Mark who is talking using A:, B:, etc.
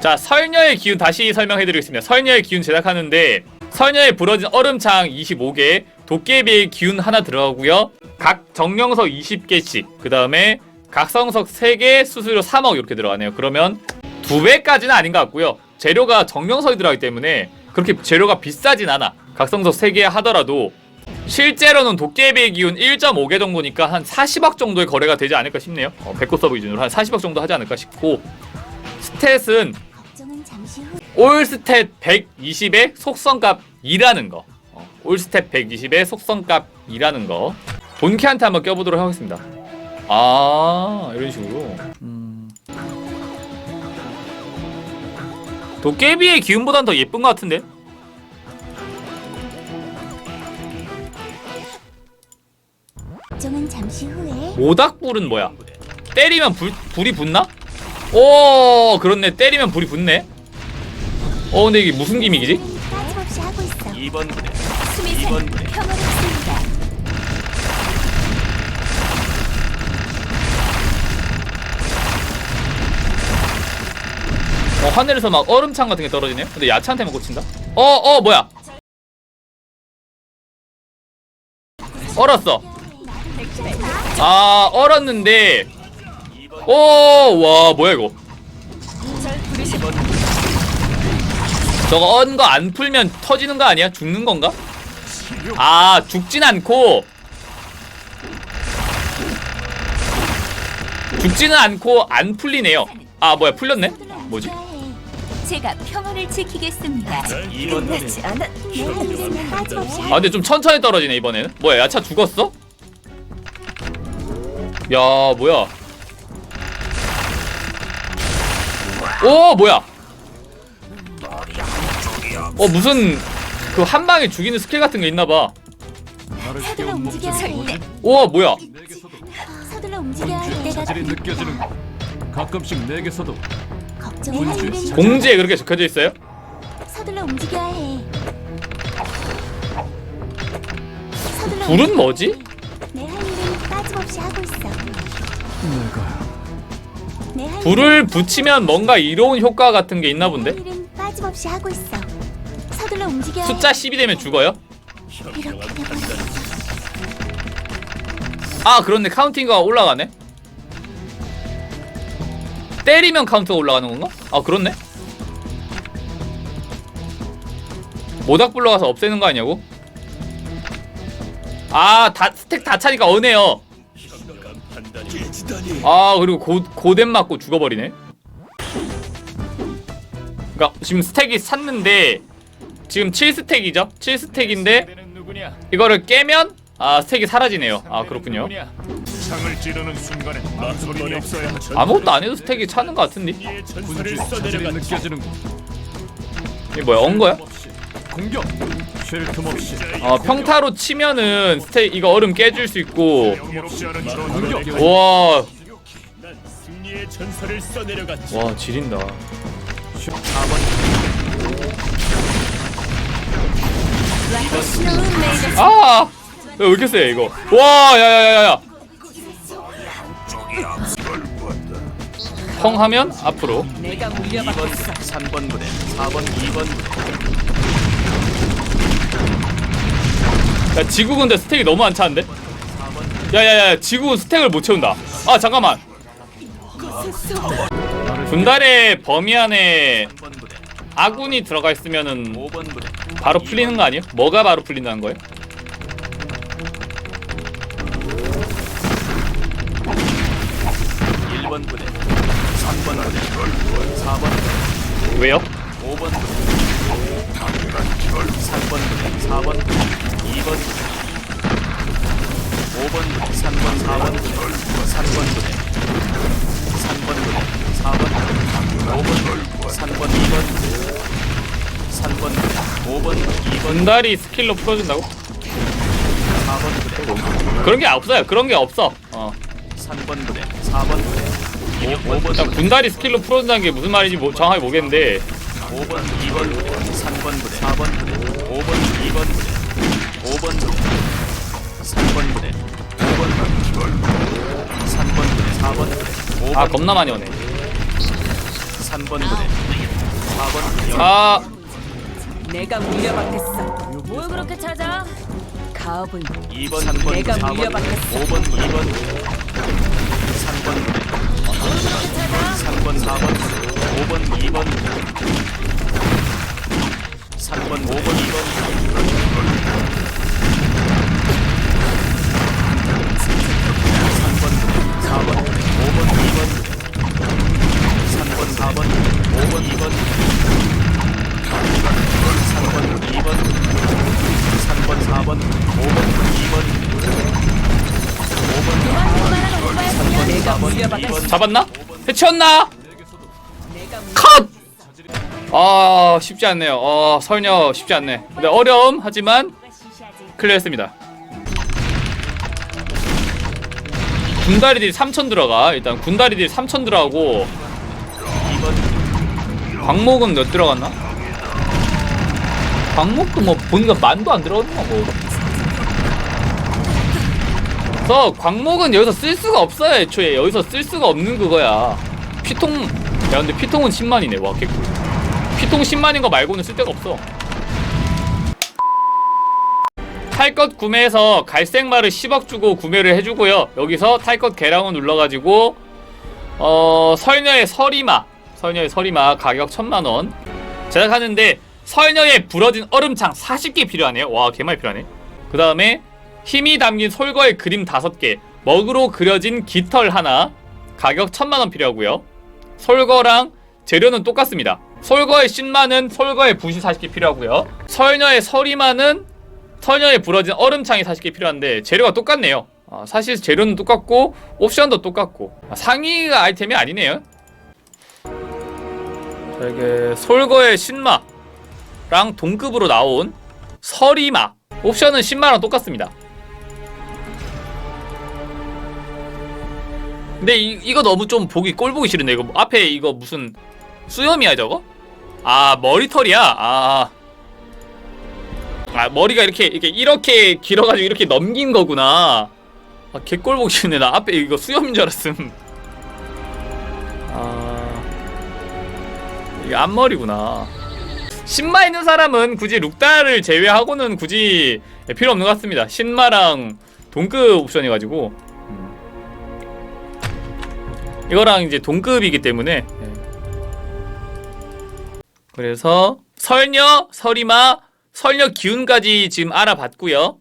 A: 자 설녀의 기운 다시 설명해드리겠습니다. 설녀의 기운 제작하는데 설녀에 부러진 얼음창 25개, 도깨비의 기운 하나 들어가고요. 각 정령석 20개씩, 그 다음에 각 성석 3개, 수수료 3억 이렇게 들어가네요. 그러면 두 배까지는 아닌 것 같고요. 재료가 정령석이 들어가기 때문에 그렇게 재료가 비싸진 않아. 각 성석 3개 하더라도 실제로는 도깨비의 기운 1.5개 정도니까 한 40억 정도의 거래가 되지 않을까 싶네요. 어, 백호 서브 기준으로 한 40억 정도 하지 않을까 싶고 스탯은 올 스탯 120의 속성값 2라는 거. 어, 올 스탯 120의 속성값 2라는 거. 본캐한테 한번 껴보도록 하겠습니다. 아 이런 식으로. 음. 도깨비의 기운보단 더 예쁜 것 같은데? 모닥불은 뭐야? 때리면 불, 불이 붙나? 오 그렇네 때리면 불이 붙네 어 근데 이게 무슨 기믹이지?
B: 빠짐없이 하고 있어
C: 2번 부대
B: 수미산
C: 부대.
B: 평화롭습니다
A: 어 하늘에서 막 얼음창 같은 게 떨어지네요? 근데 야채한테만 꽂힌다? 어어 뭐야? 얼었어. 아 얼었는데. 오와 뭐야 이거 저거 언거 안 풀면 터지는 거 아니야? 죽는 건가? 아 죽진 않고 죽지는 않고 안 풀리네요 아 뭐야 풀렸네? 뭐지?
B: 제가 평화를 지키겠습니다
C: 2번 부대
B: 끝나지 않아 내 빠짐없이
A: 아 근데 좀 천천히 떨어지네 이번에는 뭐야 야차 죽었어? 야 뭐야 오 뭐야 어 무슨 그 한 방에 죽이는 스킬 같은 거 있나봐
B: 서둘러 움직여야
A: 해오 뭐야
B: 서둘러 움직여야 할 때가
D: 자질이 느껴지는 것. 가끔씩 내게서도
B: 걱정은 잠시 후
A: 공지에 그렇게 적혀져 있어요?
B: 서둘러 움직여야 해 서둘러
A: 불은 뭐지?
B: 내할 일은 빠짐없이 하고 있어
D: 내가
B: 내할 일은
A: 불을 붙이면 뭔가 이로운 효과 같은 게 있나
B: 내
A: 본데?
B: 할 일은 빠짐없이 하고 있어 서둘러 움직여야
A: 숫자 10이 되면 죽어요? 아 그렇네 카운팅가 올라가네 때리면 카운트가 올라가는 건가? 아 그렇네 모닥 불러 가서 없애는 거 아니냐고? 아 다 스택 다 차니까 어네요 아 그리고 고, 고뎀 맞고 죽어버리네 그니까 지금 스택이 샀는데 지금 7스택이죠? 7스택인데
D: 누구냐?
A: 이거를 깨면 아 스택이 사라지네요 아 그렇군요
D: 창을 찌르는 순간에 망설임이 없어야 하지.
A: 아무것도 안 해도 스택이 차는 것 같은데. 이게 뭐야 언 거야?
D: 없이 공격. 쉴틈 없이
A: 어 평타로 치면은 스택 이거 얼음 깨줄 수 있고
D: 전투를
A: 와,
C: 난 승리의 전설을 써내려갔지
A: 와 지린다
C: 4번
A: 아! 야, 왜 이렇게 세 이거? 와 야야야야야. 펑 하면 앞으로.
C: 2번 3번 부대 4번 2번 부대.
A: 야 지구 근데 스택이 너무 안 차는데? 야야야 지구 스택을 못 채운다. 아 잠깐만. 분달의 범위 안에
C: 3번 부대
A: 아군이 들어가 있으면은
C: 5번 부대
A: 바로 풀리는 거 아니에요? 뭐가 바로 풀린다는 거예요?
C: 1번 부대 3번 부대 4번 부대
A: 왜요?
C: 5번 부대 3번 부대 4번 부대 2번 부대 5번 부대 3번 4번 부대 3번 부대 3번 부대 4번 부대 5번 부대 3번 2번 부대 3번, 5번, 2번,
A: 은달이 스킬로 풀어준다고?
C: 4번 부대,
A: 그런 게 없어요. 그런 게 없어. 어.
C: 3번 부대, 4번 부대, 5번 부대,
A: 일단 군다리 스킬로 풀어준다는 게 무슨 말인지 모, 정확히 모르겠는데.
C: 5번, 2번 부대, 3번 부대, 4번 부대, 5번, 2번 부대, 5번 부대, 3번 부대, 5번 부대, 3번 부대, 4번 부대, 5번
A: 아 겁나 많이 오네.
C: 3번 부대, 4번 부대,
A: 아.
E: 내가 물려받겠어.
F: 뭘 그렇게 찾아?
E: 가업은
C: 2번 3번
E: 내가
C: 4번
E: 물려받겠어.
C: 5번 2번. 3번 3번. 4번 5번. 2번 3번. 5번 2번.
A: 잡았나? 해치웠나? 컷! 아 쉽지 않네요 어 설녀 쉽지 않네 근데 어려움 하지만 클리어했습니다 군다리들이 3천 들어가 일단 군다리들이 3천 들어가고
C: 2번
A: 광목은 몇 들어갔나? 광목도 뭐 보니까 만도 안거 뭐. 그래서 광목은 여기서 쓸 수가 없어요 애초에. 여기서 쓸 수가 없는 그거야. 피통 야 근데 피통은 10만이네. 와 개꿀. 피통 10만인 거 말고는 쓸 데가 없어. 탈것 구매해서 갈색말을 10억 주고 구매를 해주고요. 여기서 탈것 개량을 눌러가지고 어 설녀의 서리마. 설녀의 서리마 가격 천만원. 제작하는데 설녀의 부러진 얼음창 40개 필요하네요. 와 개말 필요하네. 그 다음에 힘이 담긴 솔거의 그림 5개 먹으로 그려진 깃털 하나 가격 천만원 필요하고요. 솔거랑 재료는 똑같습니다. 솔거의 신마는 솔거의 붓이 40개 필요하고요. 설녀의 서리마는 설녀의 부러진 얼음창이 40개 필요한데 재료가 똑같네요. 아, 사실 재료는 똑같고 옵션도 똑같고 아, 상위가 아이템이 아니네요. 자, 이게 솔거의 신마랑 동급으로 나온 서리마. 옵션은 신마랑 똑같습니다 근데 이, 이거 너무 좀 보기 꼴 보기 싫은데 이거 앞에 이거 무슨 수염이야 저거? 아 머리털이야? 아, 아 머리가 이렇게 이렇게 이렇게 길어가지고 이렇게 넘긴 거구나. 아 개꼴 보기 싫네. 나 앞에 이거 수염인 줄 알았음. 아. 이게 앞머리구나. 신마 있는 사람은 굳이 룩다를 제외하고는 굳이 필요 없는 것 같습니다. 신마랑 동급 옵션이가지고. 음. 이거랑 이제 동급이기 때문에 예. 그래서 설녀, 서리마, 설녀 기운까지 지금 알아봤고요